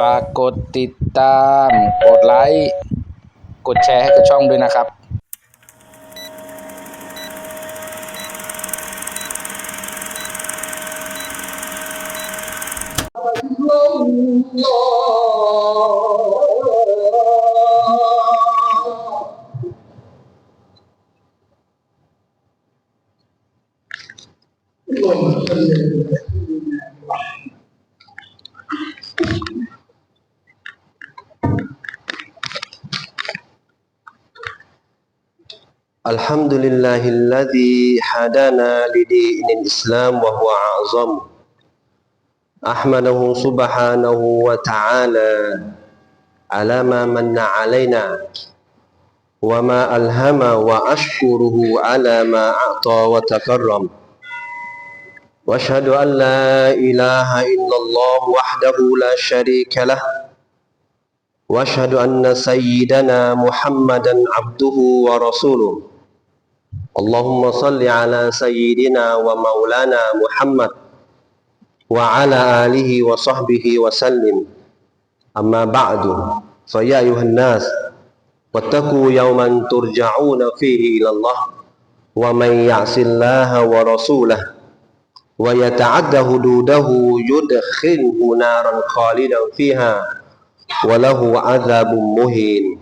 ฝากกดติดตาม กดไลค์ กดแชร์ให้กับช่องด้วยนะครับ الحمد لله الذي هدانا لدين الإسلام وهو أعظم أحمده سبحانه وتعالى على ما من علينا وما ألهم وأشكره على ما أعطى وتكرم وأشهد أن لا إله إلا الله وحده لا شريك له واشهد ان سيدنا محمدا عبده ورسوله اللهم صل على سيدنا ومولانا محمد وعلى آله وصحبه وسلم. أما بعد فيا أيها الناس واتقوا يوما ترجعون فيه إلى الله ومن يعص الله ورسوله ويتعد حدوده يدخله نارا خالدا فيها وله عذاب مهين.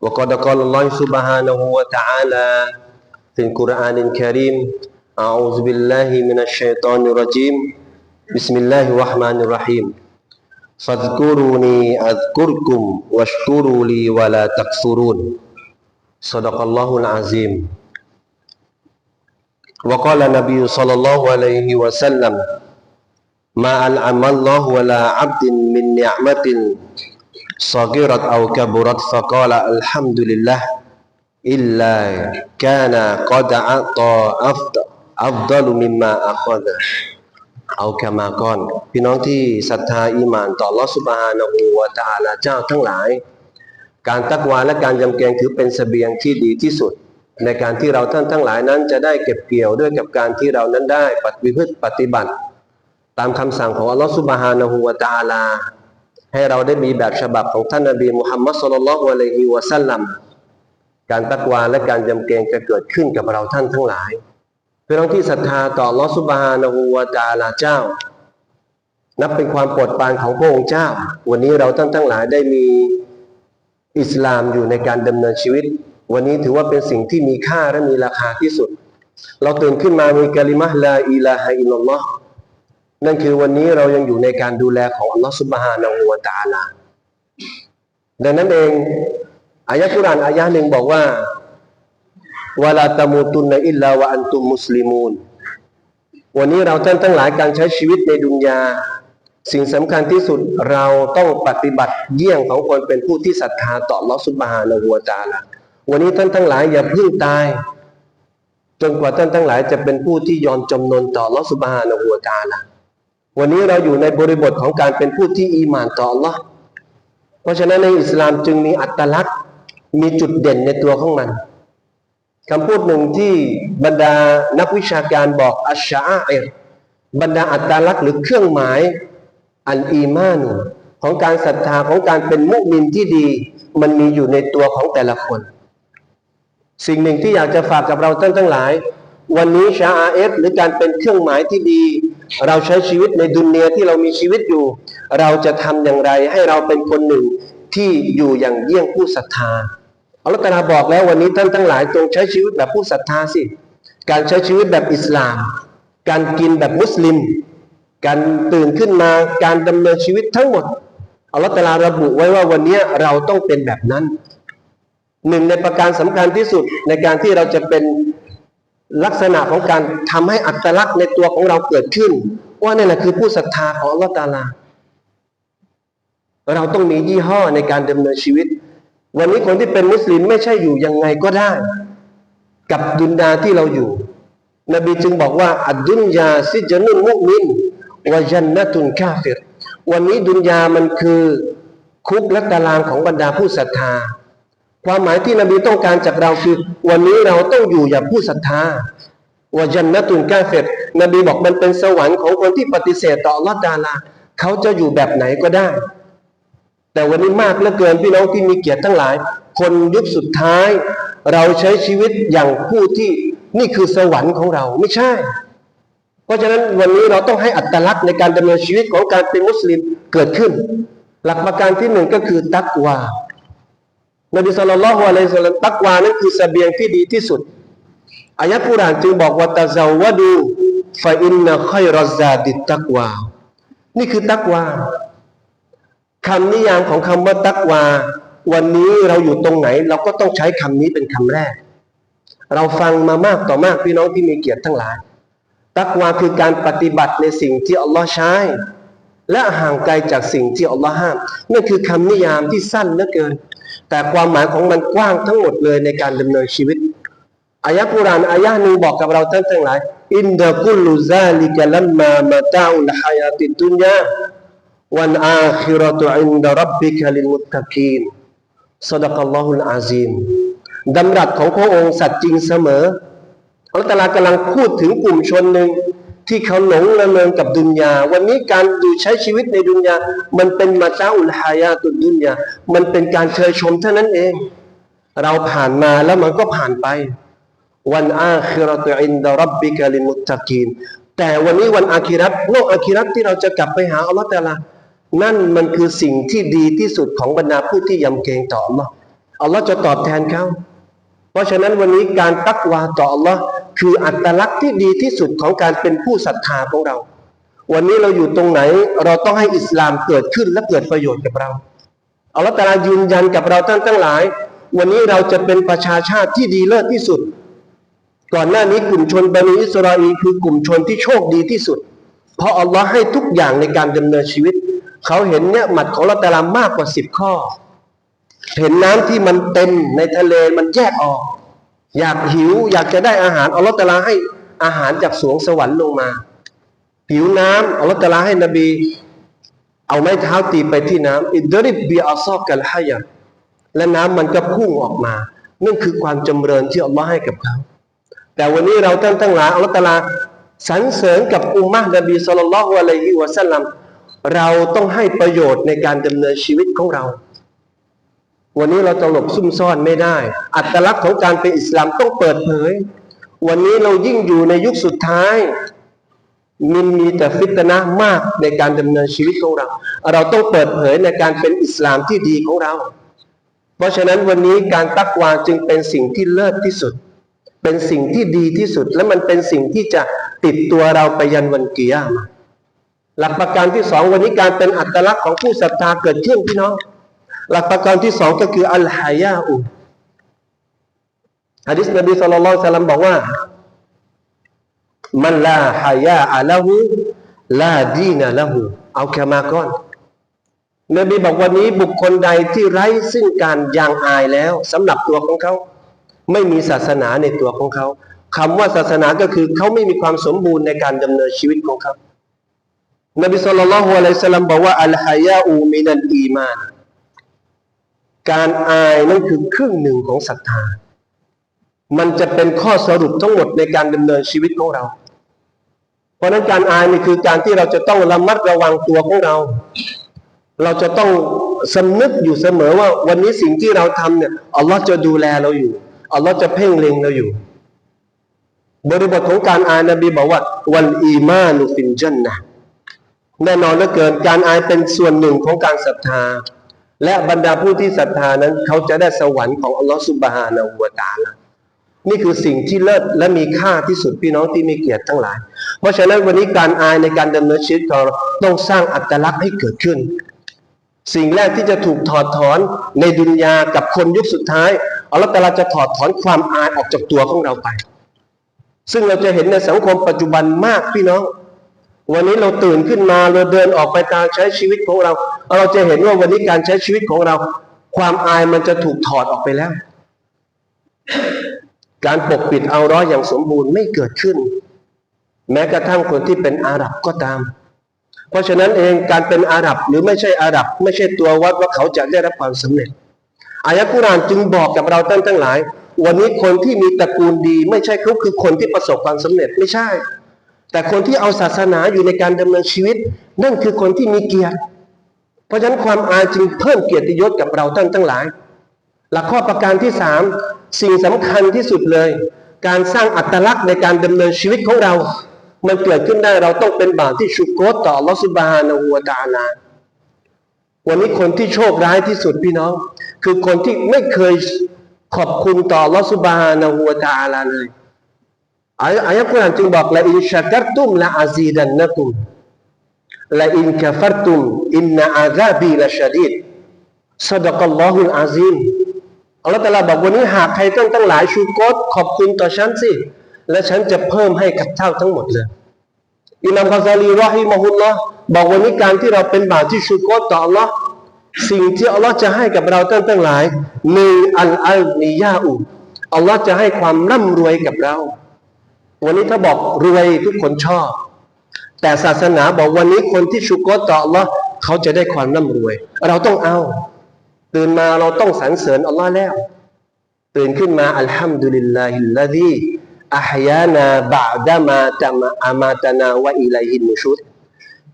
وقد قال الله سبحانه وتعالى في القرآن الكريم أعوذ بالله من الشيطان الرجيم. بسم الله الرحمن الرحيم. فاذكروني أذكركم واشكروا لي ولا تكفرون. صدق الله العظيم. وقال النبي صلى الله عليه وسلم ما أنعم الله ولا عبد من نعمة صغيرة أو كبرت فقال الحمد لله إلا كان قد أعطى أفضل, أفضل مما أخذ เอาแค่มาก่อน พี่น้องที่ศรัทธาอีหมานต่อลอสุบฮานะฮูวะตะอาลาเจ้าทั้งหลาย การตักวาและการยำเกรงถือเป็นเสบียงที่ดีที่สุด ในการที่เราท่านทั้งหลายนั้นจะได้เก็บเกี่ยวด้วยกับการที่เรานั้นได้ปฏิพฤติปฏิบัติ ตามคำสั่งของอัลลอฮฺสุบฮานะฮูวะตะอาลา ให้เราได้มีแบบฉบับของท่านนบีมุฮัมมัดสุลลัลลอฮุอะลัยฮิวะสัลลัมการตักวาและการยำเกรงจะเกิดขึ้นกับเราท่านทั้งหลายเพี่น้องที่ศรัทธาต่อลอสุบฮานะฮูวะตาลาเจ้า นับเป็นความโปรดปรานของพระองค์เจ้า วันนี้เราท่านทั้งหลายได้มีอิสลามอยู่ในการดำเนินชีวิต วันนี้ถือว่าเป็นสิ่งที่มีค่าและมีราคาที่สุด เราตื่นขึ้นมามีกะลิมะฮ์ลาอิลาฮะอิลลัลลอฮ์ นั่นคือวันนี้เรายังอยู่ในการดูแลของอัลลอฮฺสุบฮานะฮูวะตาลาดังนั้นเองอายะกุรานอายะหนึ่งบอกว่าวลาตะมูตุนนอิลลาวะอันตุมมุสลิมูนวันนี้เราท่านทั้งหลายการใช้ชีวิตในดุนยา สิ่งสำคัญที่สุดเราต้องปฏิบัติเยี่ยงของคนเป็นผู้ที่ศรัทธาต่ออัลอสุบฮานะฮูวะตาลาวันนี้ท่านทั้งหลายอย่าเพิ่งตาย จนกว่าท่านทั้งหลายจะเป็นผู้ที่ยอมจำนนต่ออัลอสุบฮานะฮูวะตาลา วันนี้เราอยู่ในบริบทของการเป็นผู้ที่อีหมานต่อ Allah เพราะฉะนั้นในอิสลามจึงมีอัตลักษณ์มีจุดเด่นในตัวของมันคำพูดหนึ่งที่บรรดานักวิชาการบอกอัชชาอิรบรรดาอัตลักษณ์หรือเครื่องหมายอันอีมานุของการศรัทธาของการเป็นมุมินที่ดี มันมีอยู่ในตัวของแต่ละคน สิ่งหนึ่งที่อยากจะฝากกับเราท่านทั้งหลาย วันนี้ชาอาเอฟหรือการเป็นเครื่องหมายที่ดี เราใช้ชีวิตในดุนเนียที่เรามีชีวิตอยู่ เราจะทำอย่างไรให้เราเป็นคนหนึ่งที่อยู่อย่างเยี่ยงผู้ศรัทธาอัลลอฮฺตรัสบอกแล้ววันนี้ท่านทั้งหลายจงใช้ชีวิตแบบผู้ศรัทธาสิ การใช้ชีวิตแบบอิสลาม การกินแบบมุสลิม การตื่นขึ้นมาการดำเนินชีวิตทั้งหมดอัลลอฮฺตรัสระบุไว้ว่าวันนี้เราต้องเป็นแบบนั้นหนึ่งในประการสำคัญที่สุดในการที่เราจะเป็น ลักษณะของการทำให้อัตลักษณ์ในตัวของเราเกิดขึ้น ว่านี่แหละคือผู้ศรัทธาของอัลลอฮฺตาลา เราต้องมียี่ห้อในการดำเนินชีวิต วันนี้คนที่เป็นมุสลิมไม่ใช่อยู่ยังไงก็ได้ กับดุนยาที่เราอยู่ นบีจึงบอกว่า อัดดุนยาซิจนุนมุมินวะจันนตุนกาฟิรวันนี้ดุนยามันคือคุกและตารางของบรรดาผู้ศรัทธา ความหมายที่นบีต้องการจากเราคือ วันนี้เราต้องอยู่อย่างผู้ศรัทธาวะจันนตุนกาเฟตนบีบอกมันเป็นสวรรค์ของคนที่ปฏิเสธต่ออัลอฮ์ดาลาเขาจะอยู่แบบไหนก็ได้ แต่วันนี้มากเหลือเกินพี่น้องที่มีเกียรติทั้งหลาย คนยุคสุดท้าย เราใช้ชีวิตอย่างผู้ที่นี่คือสวรรค์ของเราไม่ใช่ เพราะฉะนั้นวันนี้เราต้องให้อัตลักษณ์ในการดำเนินชีวิตของการเป็นมุสลิมเกิดขึ้น หลักประการที่หนึ่งก็คือตักวา นบีสุลต่านละฮ์อะลัยฮิสลามตักวานั้นคือเสบียงที่ดีที่สุดอายะกุรานจึงบอกว่าตะซาวะดูฟาอินนะคอยรซาดิตักวา นี่คือตักวาคำนิยามของคำว่าตักวา วันนี้เราอยู่ตรงไหน เราก็ต้องใช้คำนี้เป็นคำแรก เราฟังมามากต่อมากพี่น้องที่มีเกียรติทั้งหลาย ตักวาคือการปฏิบัติในสิ่งที่อัลลอฮ์ใช้ และห่างไกลจากสิ่งที่อัลลอฮ์ห้ามนั่นคือคำนิยามที่สั้นเหลือเกิน แต่ความหมายของมันกว้างทั้งหมดเลยในการดำเนินชีวิตอายะกุรานอายะนึงบอกกับเราท่านทั้งหลายอินดะกุลุซาลิกะลัมมามาตาอุลฮายาติดุนยาวันอาคิรตุอินดะรับบิกะลิลมุตตะกีนสดะกัลลอฮุลอาซีมดำรัสของพระองค์สัตย์จริงเสมออัลตะลากำลังพูดถึงกลุ่มชนหนึ่ง ที่เขาหลงละเมินกับดุนยา วันนี้การดูใช้ชีวิตในดุนยา มันเป็นมาตาอุลฮายาตุดดุนยา มันเป็นการเชยชมเท่านั้นเอง เราผ่านมาแล้วมันก็ผ่านไป วันอาคิรตุอินดะรับบิกะลิมุตตะกีนแต่วันนี้วันอาคิรัตโลกอาคิรัตที่เราจะกลับไปหาอัลลอฮฺตะอาลานั่นมันคือสิ่งที่ดีที่สุดของบรรดาผู้ที่ยำเกรงต่ออัลลอฮ์อัลลอฮ์จะตอบแทนเขาเพราะฉะนั้นวันนี้การตักวาต่ออัลลอฮ์ คืออัตลักษณ์ที่ดีที่สุดของการเป็นผู้ศรัทธาของเรา วันนี้เราอยู่ตรงไหน เราต้องให้อิสลามเกิดขึ้นและเกิดประโยชน์กับเราอัลลอฮ์ตาลายืนยันกับเราท่านทั้งหลาย วันนี้เราจะเป็นประชาชาติที่ดีเลิศที่สุด ก่อนหน้านี้กลุ่มชนบันิอิสราเอลคือกลุ่มชนที่โชคดีที่สุด เพราะอัลลอฮ์ให้ทุกอย่างในการดำเนินชีวิต เขาเห็นเนี่ยหมัดของเราแต่ละมากกว่าสิบข้อ เห็นน้ำที่มันเต็มในทะเลมันแยกออก อยากหิว อยากจะได้อาหารอัลลอฮ์ตะอาลาให้อาหารจากสวงสวรรค์ลงมา ผิวน้ำอัลลอฮ์ตะอาลาให้นบี เอาไม้เท้าตีไปที่น้ำอิดริบบีอัลซอกัลฮายะและน้ำมันก็พุ่งออกมานั่นคือความจำเริญที่อัลลอฮ์ให้กับเขา แต่วันนี้เราท่านทั้งหลายอัลลอฮ์ตะอาลาสรรเสริญกับอุมมะนบีสุลต่านละฮ์อะลัยฮิวะสัลลัมเราต้องให้ประโยชน์ในการดำเนินชีวิตของเรา วันนี้เราจะหลบซุ่มซ่อนไม่ได้ อัตลักษณ์ของการเป็นอิสลามต้องเปิดเผย วันนี้เรายิ่งอยู่ในยุคสุดท้ายมันมีแต่ฟิตนะมากในการดำเนินชีวิตของเรา เราต้องเปิดเผยในการเป็นอิสลามที่ดีของเรา เพราะฉะนั้นวันนี้การตักวาจึงเป็นสิ่งที่เลิศที่สุด เป็นสิ่งที่ดีที่สุด และมันเป็นสิ่งที่จะติดตัวเราไปยันวันเกิยามะห์หลักประการที่สองวันนี้การเป็นอัตลักษณ์ของผู้ศรัทธาเกิดขึ้นพี่น้อง หลักประการที่สองก็คืออัลฮายาอุฮะดิษนบีสุลต่านสัลลัมบอกว่า มันลาฮายาอะละหูลาดีนะละหูเอาแค่มาก่อนนบีบอกวันนี้บุคคลใดที่ไร้ซึ่งการยางอายแล้วสำหรับตัวของเขา ไม่มีศาสนาในตัวของเขาคำว่าศาสนาก็คือเขาไม่มีความสมบูรณ์ในการดำเนินชีวิตของเขานบีสุลต่านละฮ์อะลัยสลามบอกว่าอัลฮายาอูมินัลอีมาน การอายนั่นคือครึ่งหนึ่งของศรัทธา มันจะเป็นข้อสรุปทั้งหมดในการดำเนินชีวิตของเรา เพราะฉะนั้นการอายนี่คือการที่เราจะต้องระมัดระวังตัวของเรา เราจะต้องสำนึกอยู่เสมอว่าวันนี้สิ่งที่เราทำเนี่ยอัลลอฮ์จะดูแลเราอยู่อัลลอฮ์จะเพ่งเล็งเราอยู่ บริบทของการอายนบีบอกว่า วันอีมานุฟินจันนะแน่นอนเหลือเกินการอายเป็นส่วนหนึ่งของการศรัทธา และบรรดาผู้ที่ศรัทธานั้น เขาจะได้สวรรค์ของอัลลอฮ์สุบฮานะฮูวะตาลานี่คือสิ่งที่เลิศและมีค่าที่สุดพี่น้องที่มีเกียรติทั้งหลาย เพราะฉะนั้นวันนี้การอายในการดำเนินชีวิตของเราต้องสร้างอัตลักษณ์ให้เกิดขึ้น สิ่งแรกที่จะถูกถอดถอนในดุนยากับคนยุคสุดท้ายอัลลอฮฺตาลาจะถอดถอนความอายออกจากตัวของเราไป ซึ่งเราจะเห็นในสังคมปัจจุบันมากพี่น้อง วันนี้เราตื่นขึ้นมาเราเดินออกไปตามใช้ชีวิตของเรา เราจะเห็นว่าวันนี้การใช้ชีวิตของเรา ความอายมันจะถูกถอดออกไปแล้ว การปกปิดเอาร้อยอย่างสมบูรณ์ไม่เกิดขึ้น แม้กระทั่งคนที่เป็นอาหรับก็ตาม เพราะฉะนั้นเองการเป็นอาหรับหรือไม่ใช่อาหรับ ไม่ใช่ตัววัดว่าเขาจะได้รับความสำเร็จอายะกุรานจึงบอกกับเราท่านทั้งหลาย วันนี้คนที่มีตระกูลดี ไม่ใช่เขาคือคนที่ประสบความสำเร็จไม่ใช่ แต่คนที่เอาศาสนาอยู่ในการดำเนินชีวิต นั่นคือคนที่มีเกียรติ เพราะฉะนั้นความอายจึงเพิ่มเกียรติยศกับเราท่านทั้งหลาย หลักข้อประการที่สามสิ่งสำคัญที่สุดเลย การสร้างอัตลักษณ์ในการดำเนินชีวิตของเรา มันเกิดขึ้นได้เราต้องเป็นบ่าวที่ชุกโกรต่อลอสุบฮานะฮูวตาลาวันนี้คนที่โชคร้ายที่สุดพี่น้อง คือคนที่ไม่เคยขอบคุณต่อลอสุบฮานะฮูวตาลาเลยอายะกุรานจึงบอกละอินชักรตุมละอาซีดันนะกุม ละอินกะฟัรตุมอินนะอาซาบีละชะดีดซะดกัลลอฮุลอาซีมอัลลอฮฺตะลาบอกวันนี้หากใครต้องตั้งหลายชูโกรขอบคุณต่อฉันสิ และฉันจะเพิ่มให้กับเท่าทั้งหมดเลยอิมามกาซาลีรอฮิมะฮุลลอฮ์บอกวันนี้การที่เราเป็นบ่าวที่ชูโกรต่ออัลลอฮ์สิ่งที่อัลลอฮ์จะให้กับเราตั้งตั้งหลายหนึ่งอัลอัลนียาอุอัลลอฮ์จะให้ความร่ำรวยกับเรา วันนี้ถ้าบอกรวยทุกคนชอบ แต่ศาสนาบอกวันนี้คนที่ชูโกต่ออัลลอฮ์เขาจะได้ความร่ำรวย เราต้องเอา ตื่นมาเราต้องสรรเสริญอัลลอฮ์แล้ว ตื่นขึ้นมาอัลฮัมดุลิลลาฮิลลาดีอัฮยานาบะดะมาตะมาอามาตนาวะอิลัยฮินชุด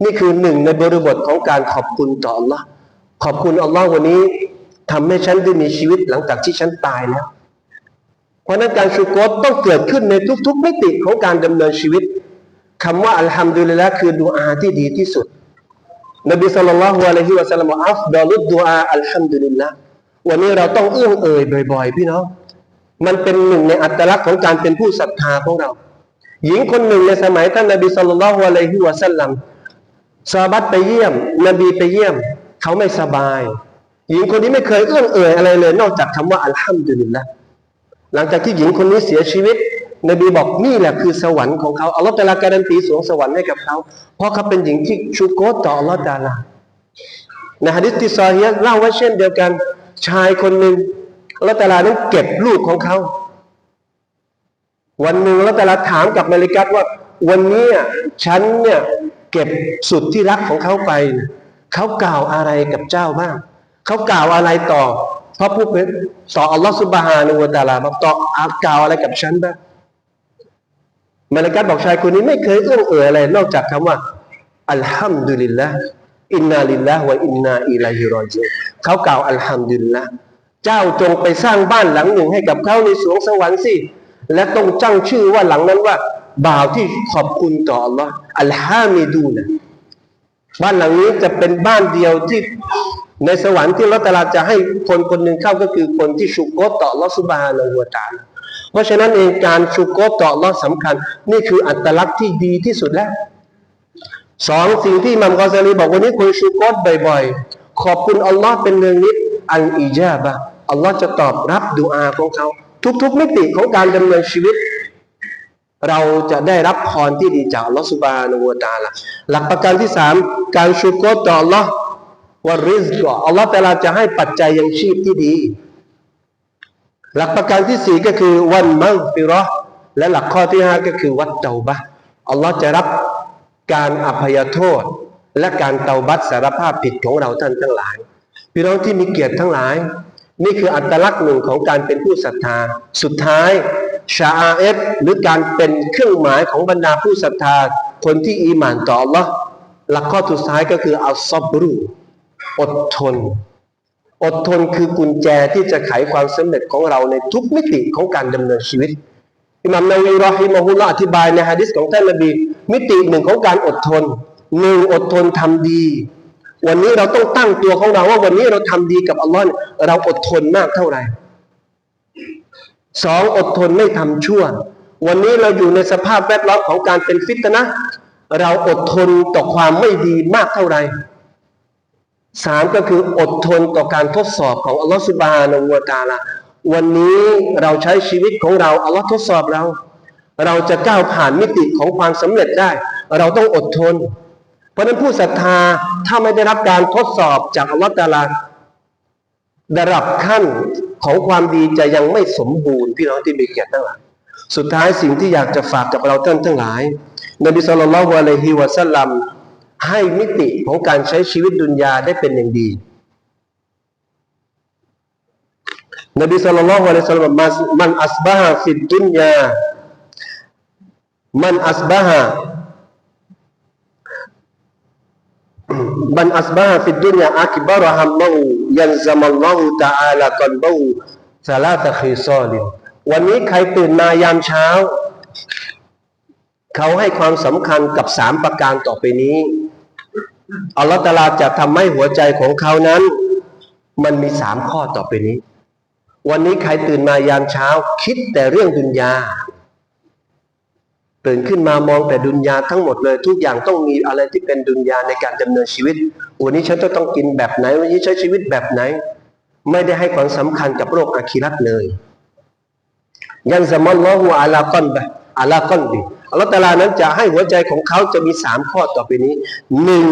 นี่คือหนึ่งในบริบทของการขอบคุณต่ออัลลอฮ์ขอบคุณอัลลอฮ์วันนี้ทำให้ฉันได้มีชีวิตหลังจากที่ฉันตายแล้ว เพราะนั้นการชูโกรต้องเกิดขึ้นในทุกๆมิติของการดำเนินชีวิต คำว่าอัลฮัมดุลิลละคือดูอาที่ดีที่สุด นบีสัลลัลลอฮุอะลัยฮิวะสัลลัมอัฟดอลุดดูอาอัลฮัมดุลิลละวันนี้เราต้องเอื้องเอ่ยบ่อยๆ พี่น้อง มันเป็นหนึ่งในอัตลักษณ์ของการเป็นผู้ศรัทธาของเรา หญิงคนหนึ่งในสมัยท่านนบีสัลลัลลอฮุอะลัยฮิวะสัลลัมซาบัตไปเยี่ยม นบีไปเยี่ยม เขาไม่สบาย หญิงคนนี้ไม่เคยเอื้องเอ่ยอะไรเลย นอกจากคำว่าอัลฮัมดุลิลละหลังจากที่หญิงคนนี้เสียชีวิต นบีบอกนี่แหละคือสวรรค์ของเขาอัลลอฮฺตาลาการันตีสวงสวรรค์ให้กับเขา เพราะเขาเป็นหญิงที่ชูโกต่ออัลลอฮฺตาลาในฮะดิษที่ซอฮีเล่าไว้เช่นเดียวกัน ชายคนหนึ่งอัลลอฮฺตาลานั้นเก็บลูกของเขา วันหนึ่งอัลลอฮฺตาลาถามกับมาลิกัตว่า วันนี้ฉันเนี่ยเก็บสุดที่รักของเขาไป เขากล่าวอะไรกับเจ้าบ้างเขากล่าวอะไรต่อพระผู้เป็นต่ออัลลอฮฺสุบฮานะฮูวะตาลาบอกต่อกล่าวอะไรกับฉันบ้าง มาลกัตบอกชายคนนี้ไม่เคยเอื้องเอ่ยอะไร นอกจากคำว่า อัลฮัมดุลิลละอินนาลิลละวะอินนาอิลัยฮิรอญิอูนเขากล่าวอัลฮัมดุลิลละเจ้าจงไปสร้างบ้านหลังหนึ่งให้กับเขาในสวงสวรรค์สิและต้องจ้างชื่อว่าหลังนั้นว่า บ่าวที่ขอบคุณต่ออัลลอฮ์อัลฮามิดูนะบ้านหลังนี้จะเป็นบ้านเดียวที่ในสวรรค์ที่ละตาลาจะให้คนคนหนึ่งเข้าก็คือคนที่ชุกโกรต่อลอสุบานะฮูวะตาล เพราะฉะนั้นเองการชุกโกรต่ออัลอสำคัญ นี่คืออัตลักษณ์ที่ดีที่สุดแล้วสองสิ่งที่มัมกอซาลีบอกวันนี้คุณชูโกรบ่อยๆ ขอบคุณอัลลอฮ์เป็นเรื่องนิดอันอีจาบะอัลลอฮ์จะตอบรับดูอาของเขา ทุกๆมิติของการดำเนินชีวิต เราจะได้รับพรที่ดีจากอัลอสุบานูวตาลาหลักประการที่สามการชูโกรต่ออัลอฮ์วะริซกอัลลอฮ์แต่ละจะให้ปัจจัยยังชีพที่ดี หลักประการที่สี่ก็คือวันมังฟิราะห์และหลักข้อที่ห้าก็คือวัดเตาบะอัลลอฮ์จะรับการอภัยโทษ และการเตาบัตสารภาพผิดของเราท่านทั้งหลาย พี่น้องที่มีเกียรติทั้งหลาย นี่คืออัตลักษณ์หนึ่งของการเป็นผู้ศรัทธา สุดท้ายชาอาเอฟหรือการเป็นเครื่องหมายของบรรดาผู้ศรัทธา คนที่อีหมานต่อ Allah หลักข้อสุดท้ายก็คืออัลซอบรูอดทน อดทนคือกุญแจที่จะไขความสำเร็จของเราในทุกมิติของการดำเนินชีวิตอิหมัมนาวีรอฮิมะฮุลลอฮ์อธิบายในฮะดิษของท่านนบีมิติหนึ่งของการอดทนหนึ่งอดทนทำดี วันนี้เราต้องตั้งตัวของเราว่าวันนี้เราทำดีกับอัลลอฮ์เราอดทนมากเท่าไหร่สองอดทนไม่ทำชั่ว วันนี้เราอยู่ในสภาพแวดล้อมของการเป็นฟิตนะ เราอดทนต่อความไม่ดีมากเท่าไหร่ สามก็คืออดทนต่อการทดสอบของอัลลอฮฺสุบฮานะวะตาลาวันนี้เราใช้ชีวิตของเราอัลลอฮ์ทดสอบเรา เราจะก้าวผ่านมิติของความสำเร็จได้ เราต้องอดทน เพราะฉะนั้นผู้ศรัทธาถ้าไม่ได้รับการทดสอบจากอัลลอฮ์ตาลาระดับขั้นของความดีจะยังไม่สมบูรณ์พี่น้องที่มีเกียรติทั้งหลายสุดท้ายสิ่งที่อยากจะฝากกับเราท่านทั้งหลายนบีสุลต่านละฮ์อะลัยฮิวะสัลลัม ให้มิติของการใช้ชีวิตดุนยาได้เป็นอย่างดี นบีสุลต่านละฮ์สัลลัมมันอัสบะฮะฟิดดุนยา มันอัสบะฮะมันอัสบะฮะฟิดดุนยาอักบารฮัมมูยันซามัลลอฮุตะอาลากันบูซาลาตะคีซอลินวันนี้ใครตื่นมายามเช้า เขาให้ความสำคัญกับสามประการต่อไปนี้ อัลลอฮฺตาลาจะทำให้หัวใจของเขานั้น มันมีสามข้อต่อไปนี้ วันนี้ใครตื่นมายามเช้า คิดแต่เรื่องดุนยาตื่นขึ้นมามองแต่ดุนยาทั้งหมดเลย ทุกอย่างต้องมีอะไรที่เป็นดุนยาในการดำเนินชีวิต วันนี้ฉันจะต้องกินแบบไหน วันนี้ใช้ชีวิตแบบไหน ไม่ได้ให้ความสำคัญกับโรคอาคิรัตเลย ยันสมัลลอฮุอาลาก้อนบะอาลาก้อนบิอั ลอตาลานั้นจะให้หัวใจของเขาจะมีสามข้อต่อไปนี้หนึ่ง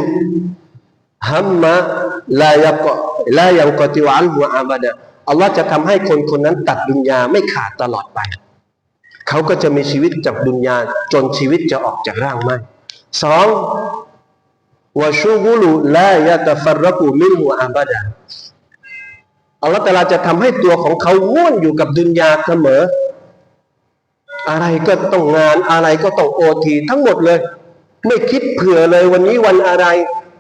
ฮัมมะลายกะลายังกติวอันหัวอาบดะอัลลอฮ์จะทำให้คนคนนั้นตัดดุนยาไม่ขาดตลอดไป เขาก็จะมีชีวิตจากดุนยาจนชีวิตจะออกจากร่างไม่สองวะชูกุลุลายะตะฟัรรกุมินหัวอาบดะอัลลอฮ์ตะอาลาจะทำให้ตัวของเขาว่วนอยู่กับดุนยาเสมอ อะไรก็ต้องงานอะไรก็ต้องโอทีทั้งหมดเลย ไม่คิดเผื่อเลยวันนี้วันอะไร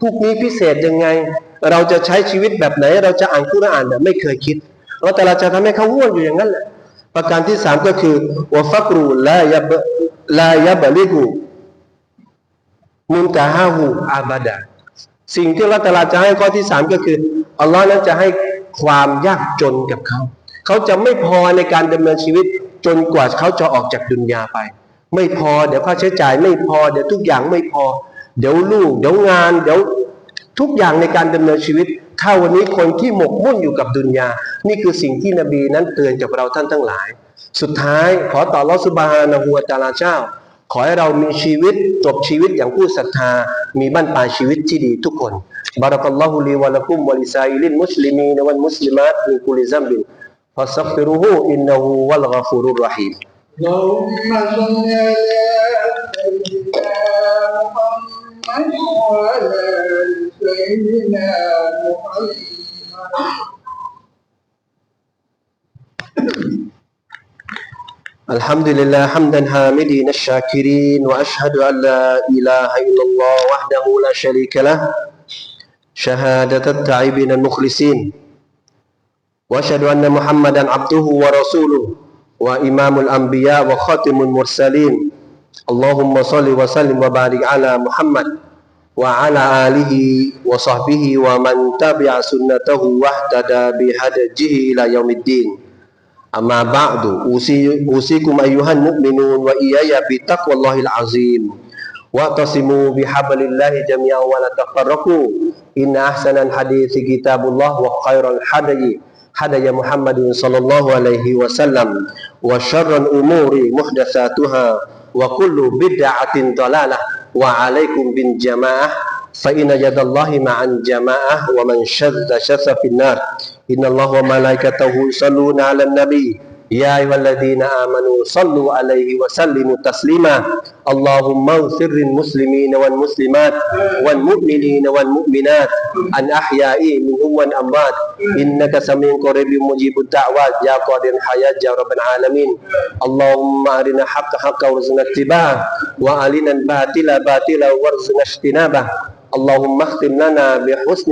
พรุ่งนี้พิเศษยังไง เราจะใช้ชีวิตแบบไหน เราจะอ่านคุรอานเนี่ยไม่เคยคิดเราแต่เราจะทำให้เขาง่วนอยู่อย่างนั้นแหละประการที่สามก็คือวฟักรูลายบลายบลิกูมุนตาฮาหูอาบาดาสิ่งที่เราแต่เราจะให้ข้อที่สามก็คืออัลลอฮ์นั้นจะให้ความยากจนกับเขา เขาจะไม่พอในการดำเนินชีวิต จนกว่าเขาจะออกจากดุนยาไป ไม่พอเดี๋ยวค่าใช้จ่ายไม่พอเดี๋ยวทุกอย่างไม่พอ เดี๋ยวลูก เดี๋ยวงาน เดี๋ยวทุกอย่างในการดำเนินชีวิต ถ้าวันนี้คนที่หมกมุ่นอยู่กับดุนยา นี่คือสิ่งที่นบีนั้นเตือนกับเราท่านทั้งหลาย สุดท้ายขอต่อรอสุบฮานะฮูวตะอาลาเจ้า ขอให้เรามีชีวิตจบชีวิตอย่างผู้ศรัทธา มีบ้านปลายชีวิตที่ดีทุกคนบารักัลลอฮุลีวะลักุมวะลิซาอิลินมุสลิมีนวัลมุสลิมาตมินกุลิซัมบิน فاستغفروه إنه هو الغفور الرحيم. اللهم صل على سيدنا محمد وعلى سيدنا محمد. الحمد لله حمدا حامدين الشاكرين وأشهد أن لا إله إلا الله وحده لا شريك له. شهادة التائبين المخلصين. وأشهد أن محمدا عبده ورسوله وإمام الأنبياء وخاتم المرسلين. اللهم صل وسلم وبارك على محمد وعلى آله وصحبه ومن تبع سنته واهتدى بهديه إلى يوم الدين. أما بعد أوصيكم أيها المؤمنون وإياي بتقوى الله العظيم. واعتصموا بحبل الله جميعا ولا تفرقوا. إن أحسن الحديث كتاب الله وخير الحدي هدي محمد صلى الله عليه وسلم وشر الأمور محدثاتها وكل بدعة ضلالة. وعليكم بالجماعة فإن يد الله مع الجماعة ومن شذ شذ في النار. إن الله وملائكته يصلون على النبي. يا أيها الذين آمنوا صلوا عليه وسلموا تسليما. اللهم اغفر للمسلمين والمسلمات والمؤمنين والمؤمنات. الأحياء منهم والأموات. إنك سميع قريب مجيب الدعوات يا قادر الحياة يا رب العالمين. اللهم أرنا حق حقا وارزقنا اتباعه وأرنا الباطل باطلا وارزقنا اجتنابه. اللهم اختم لنا بحسن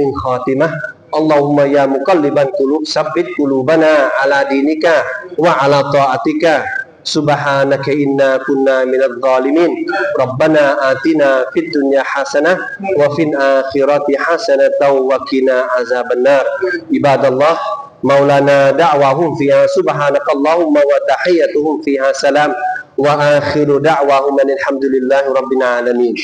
خاتمة اللهم يا مقلب القلوب ثبت قلوبنا على دينك وعلى طاعتك سبحانك إنا كنا من الظالمين ربنا آتنا في الدنيا حسنة وفي الآخرة حسنة وقنا عذاب النار عباد الله مولانا دعواهم فيها سبحانك اللهم وتحيتهم فيها سلام وآخر دعواهم أن الحمد لله رب العالمين